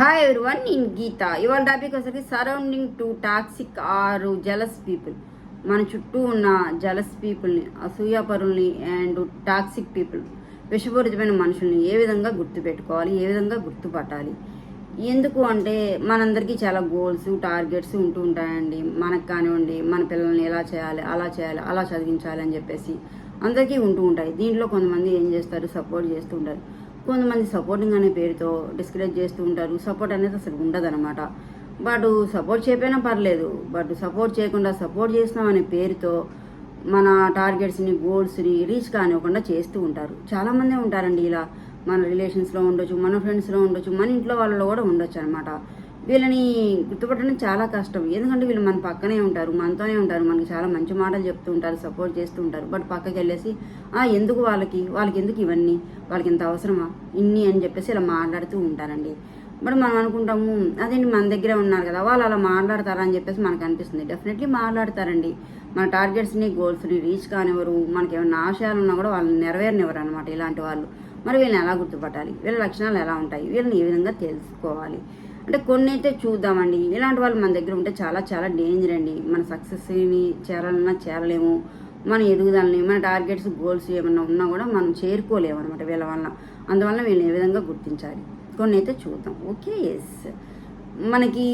Hi one in గీత. ఇవాళ topic వచ్చేసరికి surrounding to toxic or jealous people మన చుట్టూ ఉన్న జలస్ పీపుల్ని అసూయాపరుల్ని అండ్ టాక్సిక్ పీపుల్ విషపూరితమైన మనుషుల్ని ఏ విధంగా గుర్తుపెట్టుకోవాలి ఏ విధంగా గుర్తుపట్టాలి? ఎందుకు అంటే మనందరికీ చాలా గోల్స్ టార్గెట్స్ ఉంటూ ఉంటాయండి. మనకు కానివ్వండి మన పిల్లల్ని ఎలా చేయాలి అలా చేయాలి అలా చదివించాలి అని చెప్పేసి. అందరికీ ఉంటూ ఉంటాయి. దీంట్లో కొంతమంది ఏం చేస్తారు? సపోర్ట్ చేస్తూ ఉంటారు. కొంతమంది సపోర్టింగ్ అనే పేరుతో డిస్కరేజ్ చేస్తూ ఉంటారు. సపోర్ట్ అనేది అసలు ఉండదన్నమాట. బట్ సపోర్ట్ చేయకపోయినా పర్లేదు. బట్ సపోర్ట్ చేయకుండా సపోర్ట్ చేసినాం అనే పేరుతో మన టార్గెట్స్ని గోల్స్ని రీచ్ కానివ్వకుండా చేస్తూ ఉంటారు. చాలామందే ఉంటారండి ఇలా మన రిలేషన్స్లో ఉండొచ్చు మన ఫ్రెండ్స్లో ఉండొచ్చు మన ఇంట్లో వాళ్ళలో కూడా ఉండొచ్చు అనమాట వీళ్ళని గుర్తుపట్టడం చాలా కష్టం. ఎందుకంటే వీళ్ళు మన పక్కనే ఉంటారు మనతోనే ఉంటారు మనకి చాలా మంచి మాటలు చెప్తూ ఉంటారు సపోర్ట్ చేస్తూ ఉంటారు. బట్ పక్కకి వెళ్ళేసి ఆ ఎందుకు వాళ్ళకి? వాళ్ళకి ఎందుకు ఇవన్నీ? వాళ్ళకి ఎంత అవసరమా? ఇన్ని అని చెప్పేసి ఇలా మాట్లాడుతూ ఉంటారండి. బట్ మనం అనుకుంటాము అదేంటి మన దగ్గరే ఉన్నారు కదా వాళ్ళు అలా మాట్లాడతారా? అని చెప్పేసి మనకు అనిపిస్తుంది. డెఫినెట్లీ మాట్లాడతారండి. మన టార్గెట్స్ని గోల్స్ని రీచ్ కానివ్వరు. మనకి ఏమైనా ఆశయాలు ఉన్నా కూడా వాళ్ళని నెరవేరనివ్వరు అనమాట ఇలాంటి వాళ్ళు. మరి వీళ్ళని ఎలా గుర్తుపట్టాలి? వీళ్ళ లక్షణాలు ఎలా ఉంటాయి? వీళ్ళని ఏ విధంగా తెలుసుకోవాలి? అంటే కొన్ని అయితే చూద్దామండి. ఇలాంటి వాళ్ళు మన దగ్గర ఉంటే చాలా చాలా డేంజర్ అండి. మన సక్సెస్ని చేరాలన్నా చేరలేము. మన ఎదుగుదలని మన టార్గెట్స్ గోల్స్ ఏమన్నా ఉన్నా కూడా మనం చేరుకోలేము అనమాట వీళ్ళ వల్ల అందువల్ల వీళ్ళని ఏ విధంగా గుర్తించాలి? కొన్ని అయితే చూద్దాం. ఓకే ఎస్ మనకి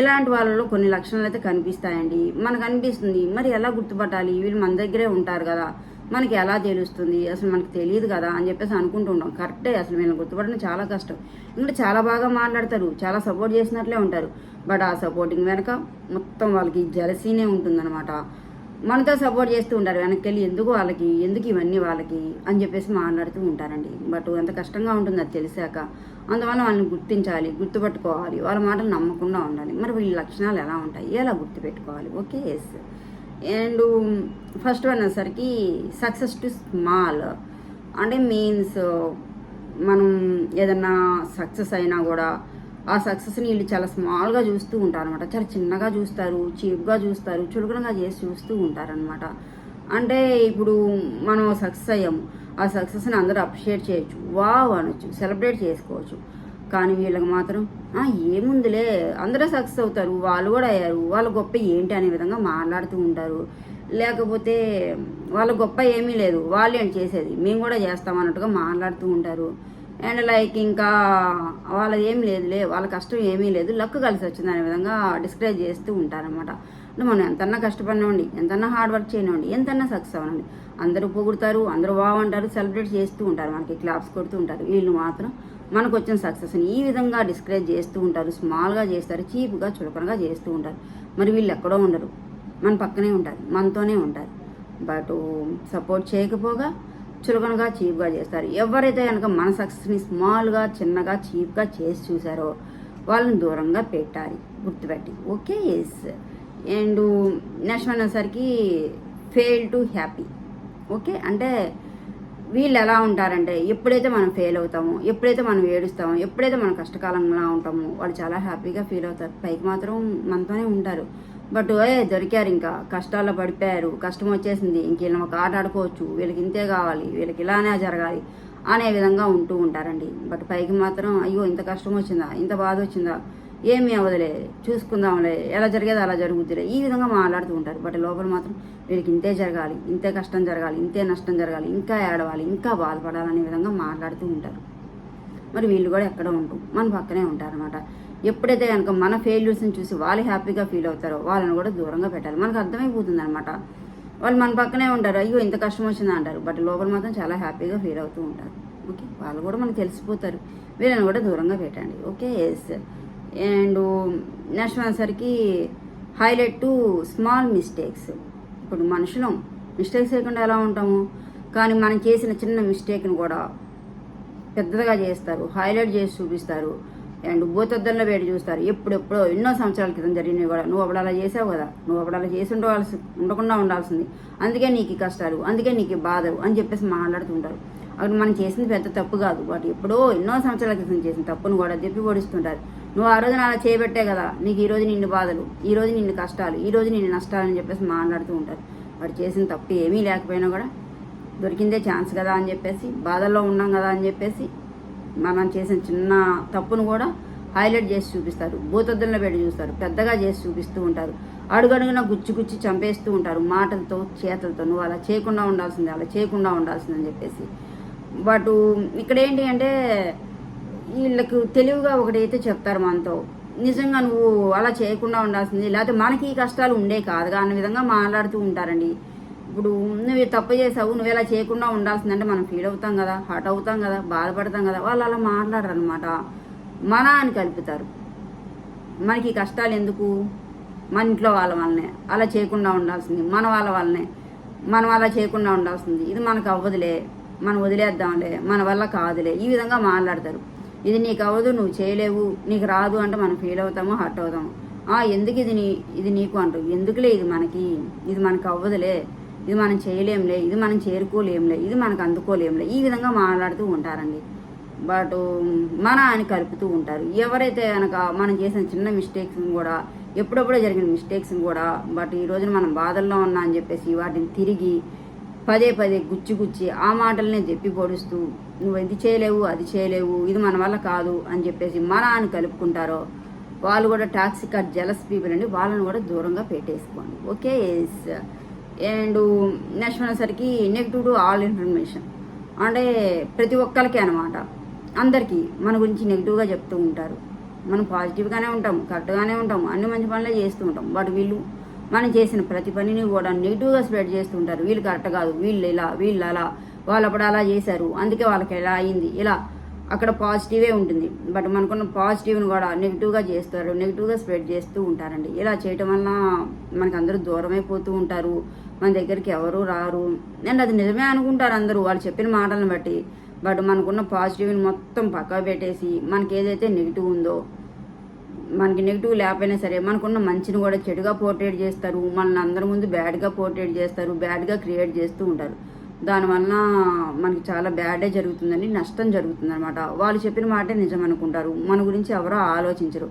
ఇలాంటి వాళ్ళలో కొన్ని లక్షణాలు అయితే కనిపిస్తాయండి. మనకు అనిపిస్తుంది మరి ఎలా గుర్తుపట్టాలి? వీళ్ళు మన దగ్గరే ఉంటారు కదా. మనకి ఎలా తెలుస్తుంది? అసలు మనకి తెలియదు కదా అని చెప్పేసి అనుకుంటూ ఉంటాం. కరెక్టే అసలు వీళ్ళని గుర్తుపడడం చాలా కష్టం. ఎందుకంటే చాలా బాగా మాట్లాడతారు చాలా సపోర్ట్ చేసినట్లే ఉంటారు. బట్ ఆ సపోర్టింగ్ వెనక మొత్తం వాళ్ళకి జలసీనే ఉంటుందన్నమాట. మనతో సపోర్ట్ చేస్తూ ఉంటారు వెనక్కి వెళ్ళి ఎందుకు వాళ్ళకి ఎందుకు ఇవన్నీ వాళ్ళకి అని చెప్పేసి మాట్లాడుతూ ఉంటారండి. బట్ ఎంత కష్టంగా ఉంటుంది అది తెలిసాక. అందువల్ల వాళ్ళని గుర్తించాలి గుర్తుపెట్టుకోవాలి. వాళ్ళ మాటలు నమ్మకుండా ఉండాలి. మరి వీళ్ళ లక్షణాలు ఎలా ఉంటాయి? ఎలా గుర్తుపెట్టుకోవాలి? Okay yes. And first one వచ్చేసరికి సక్సెస్ టు స్మాల్. అంటే మీన్స్ మనం ఏదన్నా సక్సెస్ అయినా కూడా ఆ సక్సెస్ని వీళ్ళు చాలా స్మాల్గా చూస్తూ ఉంటారు అనమాట చాలా చిన్నగా చూస్తారు చీప్గా చూస్తారు చులకనగా చేసి చూస్తూ ఉంటారనమాట అంటే ఇప్పుడు మనం సక్సెస్ అయ్యాము. ఆ సక్సెస్ని అందరూ అప్రిషియేట్ చేయొచ్చు. వావ్ అనొచ్చు. సెలబ్రేట్ చేసుకోవచ్చు. కానీ వీళ్ళకి మాత్రం ఏముందిలే అందరూ సక్సెస్ అవుతారు వాళ్ళు కూడా అయ్యారు వాళ్ళ గొప్ప ఏంటి అనే విధంగా మాట్లాడుతూ ఉంటారు. లేకపోతే వాళ్ళ గొప్ప ఏమీ లేదు వాళ్ళు ఏంటి చేసేది మేము కూడా చేస్తాం అన్నట్టుగా మాట్లాడుతూ ఉంటారు. అండ్ లైక్ ఇంకా వాళ్ళది ఏం లేదులే వాళ్ళ కష్టం ఏమీ లేదు లక్ కలిసి వచ్చింది అనే విధంగా డిస్క్రైబ్ చేస్తూ ఉంటారనమాట మనం ఎంతన్నా కష్టపడినండి ఎంతన్నా హార్డ్ వర్క్ చేయనివ్వండి ఎంతన్నా సక్సెస్ అవ్వనండి అందరూ పొగుడతారు అందరూ బాగుంటారు సెలబ్రేట్ చేస్తూ ఉంటారు మనకి క్లాప్స్ కొడుతూ ఉంటారు. వీళ్ళు మాత్రం మనకు వచ్చిన సక్సెస్ని ఈ విధంగా డిస్కరేజ్ చేస్తూ ఉంటారు స్మాల్గా చేస్తారు చీప్గా చులకనగా చేస్తూ ఉంటారు. మరి వీళ్ళు ఎక్కడో ఉండరు. మన పక్కనే ఉంటారు మనతోనే ఉంటారు. బట్ సపోర్ట్ చేయకపోగా చులకనగా చీప్గా చేస్తారు. ఎవరైతే కనుక మన సక్సెస్ని స్మాల్గా చిన్నగా చీప్గా చేసి చూసారో వాళ్ళని దూరంగా పెట్టాలి. గుర్తుపెట్టి. ఓకే? ఎస్ అండ్ నెక్స్ట్ అనేసరికి ఫెయిల్ టు హ్యాపీ. ఓకే? అంటే వీళ్ళు ఎలా ఉంటారంటే ఎప్పుడైతే మనం ఫెయిల్ అవుతామో ఎప్పుడైతే మనం ఏడుస్తామో ఎప్పుడైతే మనం కష్టకాలంలో ఉంటామో వాళ్ళు చాలా హ్యాపీగా ఫీల్ అవుతారు. పైకి మాత్రం మనతోనే ఉంటారు. బట్ ఏ దొరికారు ఇంకా. కష్టాల్లో పడిపోయారు. కష్టం వచ్చేసింది. ఇంక వీళ్ళని ఒక ఆట ఆడుకోవచ్చు. వీళ్ళకి ఇంతే కావాలి. వీళ్ళకి ఇలానే జరగాలి అనే విధంగా ఉంటూ ఉంటారండి. బట్ పైకి మాత్రం అయ్యో ఇంత కష్టం వచ్చిందా? ఇంత బాధ వచ్చిందా? ఏమీ అవ్వదులే చూసుకుందాంలే ఎలా జరిగేది అలా జరుగుద్దిలే. ఈ విధంగా మాట్లాడుతూ ఉంటారు. బట్ లోపల మాత్రం వీళ్ళకి ఇంతే జరగాలి ఇంతే కష్టం జరగాలి ఇంతే నష్టం జరగాలి ఇంకా ఏడవాలి ఇంకా బాధపడాలి అనే విధంగా మాట్లాడుతూ ఉంటారు. మరి వీళ్ళు కూడా ఎక్కడ ఉంటారు మన పక్కనే ఉంటారనమాట ఎప్పుడైతే కనుక మన ఫెయిల్యూర్స్ని చూసి వాళ్ళు హ్యాపీగా ఫీల్ అవుతారో వాళ్ళని కూడా దూరంగా పెట్టాలి. మనకు అర్థమైపోతుంది అనమాట వాళ్ళు మన పక్కనే ఉంటారు అయ్యో ఇంత కష్టం వచ్చిందా అంటారు. బట్ లోపల మాత్రం చాలా హ్యాపీగా ఫీల్ అవుతూ ఉంటారు. ఓకే? వాళ్ళు కూడా మనకు తెలిసిపోతారు. వీళ్ళని కూడా దూరంగా పెట్టండి. ఓకే? ఎస్ అండ్ నెక్స్ట్ అనేసరికి హైలైట్ టు స్మాల్ మిస్టేక్స్. ఇప్పుడు మనుషులం మిస్టేక్స్ లేకుండా ఎలా ఉంటాము? కానీ మనం చేసిన చిన్న మిస్టేక్ని కూడా పెద్దగా చేస్తారు హైలైట్ చేసి చూపిస్తారు. అండ్ భూతద్దంలో వేడి చూస్తారు. ఎప్పుడెప్పుడో ఎన్నో సంవత్సరాల క్రితం జరిగినవి కూడా. నువ్వు అప్పుడు అలా చేసావు కదా? నువ్వు అప్పుడు అలా చేసి ఉండవలసి ఉండకుండా ఉండాల్సింది. అందుకే నీకు కష్టాలు అందుకే నీకు బాధలు అని చెప్పేసి మాట్లాడుతుంటారు అక్కడ మనం చేసింది పెద్ద తప్పు కాదు. వాటి ఎప్పుడో ఎన్నో సంవత్సరాల క్రితం చేసిన తప్పును కూడా చెప్పి ఓడిస్తుంటారు. నువ్వు ఆ రోజున అలా చేయబట్టే కదా నీకు ఈరోజు నిన్ను బాధలు ఈరోజు నిన్ను కష్టాలు ఈరోజు నిన్ను నష్టాలు అని చెప్పేసి మాట్లాడుతూ ఉంటారు. వాడు చేసిన తప్పు ఏమీ లేకపోయినా కూడా దొరికిందే ఛాన్స్ కదా అని చెప్పేసి బాధల్లో ఉన్నాం కదా అని చెప్పేసి మనం చేసిన చిన్న తప్పును కూడా హైలైట్ చేసి చూపిస్తారు. భూతద్దులను పెట్టి చూస్తారు. పెద్దగా చేసి చూపిస్తూ ఉంటారు. అడుగడుగున గుచ్చి గుచ్చి చంపేస్తూ ఉంటారు. మాటలతో చేతలతో నువ్వు అలా చేయకుండా ఉండాల్సిందే అలా చేయకుండా ఉండాల్సిందని చెప్పేసి. బట్ ఇక్కడ ఏంటి అంటే వీళ్ళకు తెలివిగా ఒకటైతే చెప్తారు మనతో నిజంగా నువ్వు అలా చేయకుండా ఉండాల్సింది లేకపోతే మనకి ఈ కష్టాలు ఉండే కాదుగా అన్న విధంగా మాట్లాడుతూ ఉంటారండి. ఇప్పుడు నువ్వు తప్పు చేసావు నువ్వు ఇలా చేయకుండా ఉండాల్సిందంటే మనం ఫీల్ అవుతాం కదా హర్ట్ అవుతాం కదా బాధపడతాం కదా. వాళ్ళు అలా మాట్లాడరు అనమాట మన అని కలుపుతారు. మనకి ఈ కష్టాలు ఎందుకు? మన ఇంట్లో వాళ్ళ వల్లనే అలా చేయకుండా ఉండాల్సింది మన వాళ్ళ వల్లనే మనం అలా చేయకుండా ఉండాల్సింది ఇది మనకు అవ్వదులే మనం వదిలేద్దాంలే మన వల్ల కాదులే. ఈ విధంగా మాట్లాడతారు. ఇది నీకు అవ్వదు నువ్వు చేయలేవు నీకు రాదు అంటే మనం ఫీల్ అవుతాము హర్ట్ అవుతాము. ఆ ఎందుకు ఇది నీ ఇది నీకు అంటారు ఎందుకులే ఇది మనకి? ఇది మనకు అవ్వదులే. ఇది మనం చేయలేంలే. ఇది మనం చేరుకోలేంలే. ఇది మనకు అందుకోలేంలే. ఈ విధంగా మాట్లాడుతూ ఉంటారండి. బట్ మన అని కలుపుతూ ఉంటారు. ఎవరైతే కనుక మనం చేసిన చిన్న మిస్టేక్స్ కూడా ఎప్పుడప్పుడో జరిగిన మిస్టేక్స్ కూడా బట్ ఈ రోజున మనం బాధల్లో ఉన్నా అని చెప్పేసి వాటిని తిరిగి పదే పదే గుచ్చి గుచ్చి ఆ మాటలనే చెప్పి పొడుస్తూ నువ్వు ఇది చేయలేవు అది చేయలేవు ఇది మన వల్ల కాదు అని చెప్పేసి మన అని కలుపుకుంటారో వాళ్ళు కూడా టాక్సిక్ ఆర్ జలస్ పీపుల్ అండి. వాళ్ళని కూడా దూరంగా పెట్టేసుకోండి. ఓకే అండ్ నెక్స్ట్ అనేసరికి నెగిటివ్ టు ఆల్ ఇన్ఫర్మేషన్ అంటే ప్రతి ఒక్కరికి అనమాట అందరికీ మన గురించి నెగిటివ్గా చెప్తూ ఉంటారు. మనం పాజిటివ్గానే ఉంటాం కరెక్ట్గానే ఉంటాం అన్ని మంచి పనులే చేస్తూ ఉంటాం. బట్ వీళ్ళు మనం చేసిన ప్రతి పనిని కూడా నెగిటివ్గా స్ప్రెడ్ చేస్తూ ఉంటారు. వీళ్ళు కరెక్ట్ కాదు వీళ్ళు ఇలా వీళ్ళు అలా. వాళ్ళు అప్పుడు అలా చేశారు. అందుకే వాళ్ళకి ఇలా అయింది. ఇలా అక్కడ పాజిటివే ఉంటుంది. బట్ మనకున్న పాజిటివ్ని కూడా నెగిటివ్గా చేస్తారు. నెగిటివ్గా స్ప్రెడ్ చేస్తూ ఉంటారండి. ఇలా చేయటం వల్ల మనకు అందరూ దూరం అయిపోతూ ఉంటారు. మన దగ్గరికి ఎవరు రారు. అండ్ అది నిజమే అనుకుంటారు అందరూ. వాళ్ళు చెప్పిన మాటలను బట్టి. బట్ మనకున్న పాజిటివ్ని మొత్తం పక్క పెట్టేసి మనకి ఏదైతే నెగిటివ్ ఉందో మనకి నెగిటివ్ లేకపోయినా సరే మనకున్న మంచిని కూడా చెడుగా పోర్ట్రేట్ చేస్తారు. మనల్ని అందరి ముందు బ్యాడ్గా పోర్ట్రేట్ చేస్తారు. బ్యాడ్గా క్రియేట్ చేస్తూ ఉంటారు. దానివల్ల మనకి చాలా బ్యాడే జరుగుతుందని నష్టం జరుగుతుంది అనమాట వాళ్ళు చెప్పిన మాటే నిజం అనుకుంటారు. మన గురించి ఎవరో ఆలోచించరు.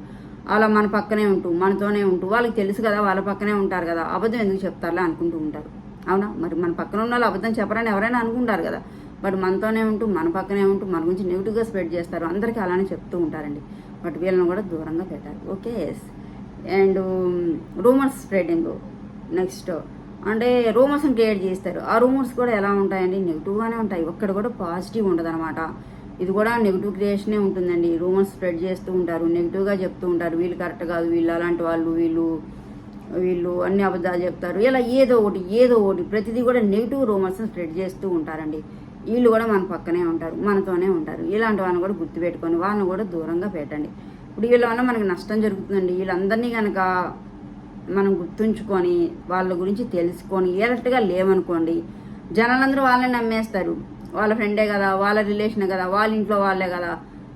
అలా మన పక్కనే ఉంటూ మనతోనే ఉంటూ వాళ్ళకి తెలుసు కదా వాళ్ళ పక్కనే ఉంటారు కదా అబద్ధం ఎందుకు చెప్తారులే అనుకుంటూ ఉంటారు. అవునా? మరి మన పక్కన ఉన్న వాళ్ళు అబద్ధం చెప్పరని ఎవరైనా అనుకుంటారు కదా. బట్ మనతోనే ఉంటూ మన పక్కనే ఉంటూ మన గురించి నెగిటివ్గా స్ప్రెడ్ చేస్తారు. అందరికీ అలానే చెప్తూ ఉంటారండి. బట్ వీళ్ళని కూడా దూరంగా పెట్టాలి. Okay yes. And rumours spreading. Next. అంటే రూమర్స్ని క్రియేట్ చేస్తారు. ఆ రూమర్స్ కూడా ఎలా ఉంటాయండి? నెగిటివ్గానే ఉంటాయి. ఒక్కడ కూడా పాజిటివ్ ఉండదు అనమాట ఇది కూడా నెగిటివ్ క్రియేషనే ఉంటుందండి. రూమర్స్ స్ప్రెడ్ చేస్తూ ఉంటారు. నెగిటివ్గా చెప్తూ ఉంటారు. వీళ్ళు కరెక్ట్ కాదు. వీళ్ళు అలాంటి వాళ్ళు. వీళ్ళు వీళ్ళు అన్ని అబద్ధాలు చెప్తారు. ఇలా ఏదో ఒకటి ఏదో ఒకటి. ప్రతిదీ కూడా నెగిటివ్ రూమర్స్ స్ప్రెడ్ చేస్తూ ఉంటారండి. వీళ్ళు కూడా మన పక్కనే ఉంటారు. మనతోనే ఉంటారు. ఇలాంటి వాళ్ళని కూడా గుర్తుపెట్టుకొని వాళ్ళని కూడా దూరంగా పెట్టండి. ఇప్పుడు వీళ్ళ వల్ల మనకి నష్టం జరుగుతుందండి. వీళ్ళందరినీ కనుక మనం గుర్తుంచుకొని వాళ్ళ గురించి తెలుసుకొని ఏరట్టుగా లేవనుకోండి జనాలందరూ వాళ్ళని నమ్మేస్తారు. వాళ్ళ ఫ్రెండే కదా వాళ్ళ రిలేషనే కదా వాళ్ళ ఇంట్లో వాళ్ళే కదా.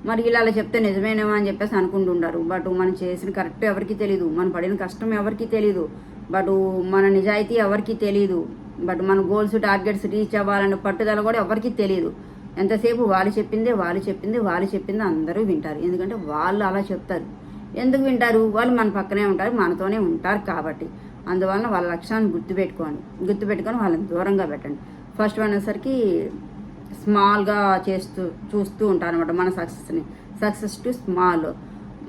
మరి ఇలా అలా చెప్తే నిజమేనేమో అని చెప్పేసి అనుకుంటుంటారు. బట్ మనం చేసిన కరెక్ట్ ఎవరికి తెలియదు మనం పడిన కష్టం ఎవరికి తెలియదు బట్ మన నిజాయితీ ఎవరికి తెలియదు బట్ మన గోల్స్ టార్గెట్స్ రీచ్ అవ్వాలనే పట్టుదల కూడా ఎవరికి తెలియదు ఎంతసేపు వాళ్ళు చెప్పిందే వాళ్ళు చెప్పింది వాళ్ళు చెప్పింది అందరూ వింటారు. ఎందుకంటే వాళ్ళు అలా చెప్తారు. ఎందుకు వింటారు? వాళ్ళు మన పక్కనే ఉంటారు మనతోనే ఉంటారు కాబట్టి. అందువలన వాళ్ళ లక్ష్యాన్ని గుర్తుపెట్టుకోండి. గుర్తుపెట్టుకొని వాళ్ళని దూరంగా పెట్టండి. ఫస్ట్ అనేసరికి స్మాల్గా చేస్తూ చూస్తూ ఉంటారు అనమాట మన సక్సెస్ని సక్సెస్ టు స్మాల్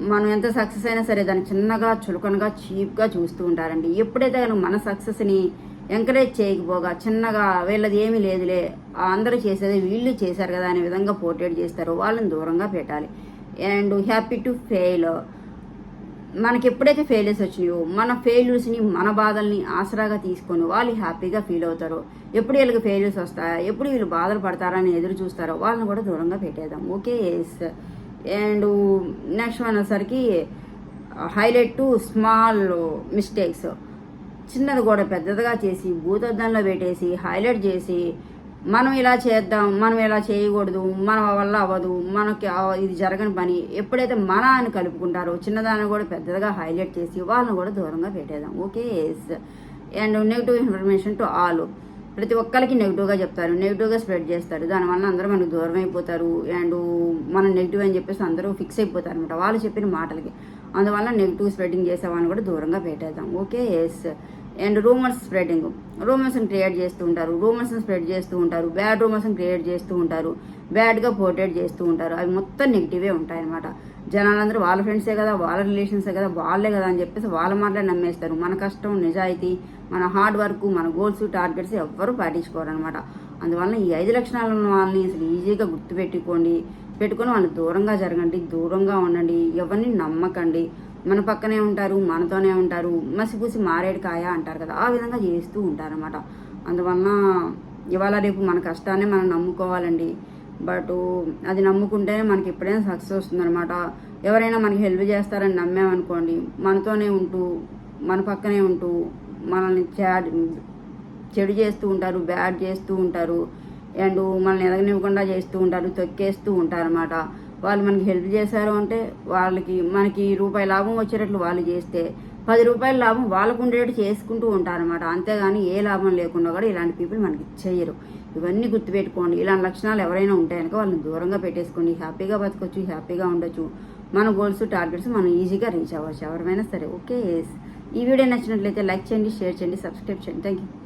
మనం ఎంత సక్సెస్ అయినా సరే దాన్ని చిన్నగా చులకనగా చీప్గా చూస్తూ ఉంటారండి. ఎప్పుడైతే కనుక మన సక్సెస్ని ఎంకరేజ్ చేయకపోగా చిన్నగా వీళ్ళది ఏమీ లేదులే అందరూ చేసేది వీళ్ళు చేశారు కదా అనే విధంగా పోర్ట్రేట్ చేస్తారు వాళ్ళని దూరంగా పెట్టాలి. అండ్ హ్యాపీ టు ఫెయిల్ మనకి ఎప్పుడైతే ఫెయిల్యూర్స్ వచ్చినాయో మన ఫెయిల్యూర్స్ని మన బాధల్ని ఆసరాగా తీసుకొని వాళ్ళు హ్యాపీగా ఫీల్ అవుతారో ఎప్పుడు వీళ్ళకి ఫెయిల్యూర్స్ వస్తాయా ఎప్పుడు వీళ్ళు బాధలు పడతారని ఎదురు చూస్తారో వాళ్ళని కూడా దూరంగా పెట్టేద్దాం. Okay yes and next one వచ్చేసరికి హైలైట్ టు స్మాల్ మిస్టేక్స్ చిన్నది కూడా పెద్దదిగా చేసి భూతద్దంలో పెట్టేసి హైలైట్ చేసి మనం ఇలా చేద్దాం మనం ఇలా చేయకూడదు మన వల్ల అవ్వదు మనకి ఇది జరగని పని ఎప్పుడైతే మన అని కలుపుకుంటారో చిన్నదాన్ని కూడా పెద్దదిగా హైలైట్ చేసి వాళ్ళని కూడా దూరంగా పెట్టేద్దాం. Okay yes and negative information to all ప్రతి ఒక్కరికి నెగిటివ్గా చెప్తారు నెగిటివ్గా స్ప్రెడ్ చేస్తారు. దానివల్ల అందరూ మనకు దూరం అయిపోతారు అండ్ మనం నెగిటివ్ అని చెప్పేసి అందరూ ఫిక్స్ అయిపోతారు అనమాట వాళ్ళు చెప్పిన మాటలకి. అందువల్ల నెగిటివ్ స్ప్రెడ్డింగ్ చేసే వాళ్ళని కూడా దూరంగా పెట్టేద్దాం. Okay yes and rumours spreading. రూమర్స్ని create చేస్తూ ఉంటారు. రూమర్స్ని స్ప్రెడ్ చేస్తూ ఉంటారు. బ్యాడ్ రూమర్స్ని క్రియేట్ చేస్తూ ఉంటారు. బ్యాడ్గా పోర్ట్రేట్ చేస్తూ ఉంటారు. అవి మొత్తం నెగిటివే ఉంటాయన్నమాట. జనాలందరూ వాళ్ళ ఫ్రెండ్సే కదా వాళ్ళ రిలేషన్సే కదా వాళ్ళే కదా అని చెప్పేసి వాళ్ళ మాటలే నమ్మేస్తారు. మన కష్టం నిజాయితీ మన హార్డ్ వర్క్ మన గోల్స్ టార్గెట్స్ ఎవ్వరూ పాటించుకోరనమాట అనమాట ఈ ఐదు లక్షణాలు ఉన్న వాళ్ళని అసలు ఈజీగా గుర్తుపెట్టుకోండి. పెట్టుకొని వాళ్ళు దూరంగా జరగండి. దూరంగా ఉండండి. ఎవరిని నమ్మకండి. మన పక్కనే ఉంటారు మనతోనే ఉంటారు మసిపూసి మారేడు కాయ అంటారు కదా ఆ విధంగా చేస్తూ ఉంటారన్నమాట. అందువలన ఇవాళ రేపు మన కష్టాన్ని మనం నమ్ముకోవాలండి. బట్ అది నమ్ముకుంటేనే మనకి ఎప్పుడైనా సక్సెస్ వస్తుందన్నమాట. ఎవరైనా మనకి హెల్ప్ చేస్తారని నమ్మామనుకోండి మనతోనే ఉంటూ మన పక్కనే ఉంటూ మనల్ని చాడ్ చెడు చేస్తూ ఉంటారు బ్యాడ్ చేస్తూ ఉంటారు అండ్ మనల్ని ఎదగనివ్వకుండా చేస్తూ ఉంటారు తొక్కేస్తూ ఉంటారు అనమాట వాళ్ళు మనకి హెల్ప్ చేశారు అంటే వాళ్ళకి మనకి రూపాయి లాభం వచ్చేటట్లు వాళ్ళు చేస్తే పది రూపాయల లాభం వాళ్ళకు ఉండేటట్టు చేసుకుంటూ ఉంటారన్నమాట. అంతేగాని ఏ లాభం లేకుండా కూడా ఇలాంటి పీపుల్ మనకి చేయరు. ఇవన్నీ గుర్తుపెట్టుకోండి. ఇలాంటి లక్షణాలు ఎవరైనా ఉంటాయనుకో వాళ్ళని దూరంగా పెట్టేసుకోండి హ్యాపీగా బతకొచ్చు హ్యాపీగా ఉండొచ్చు. మన గోల్స్ టార్గెట్స్ మనం ఈజీగా రీచ్ అవ్వచ్చు ఎవరైనా సరే. ఓకే ఈ వీడియో నచ్చినట్లయితే లైక్ చేయండి షేర్ చేయండి సబ్స్క్రైబ్ చేయండి. Thank you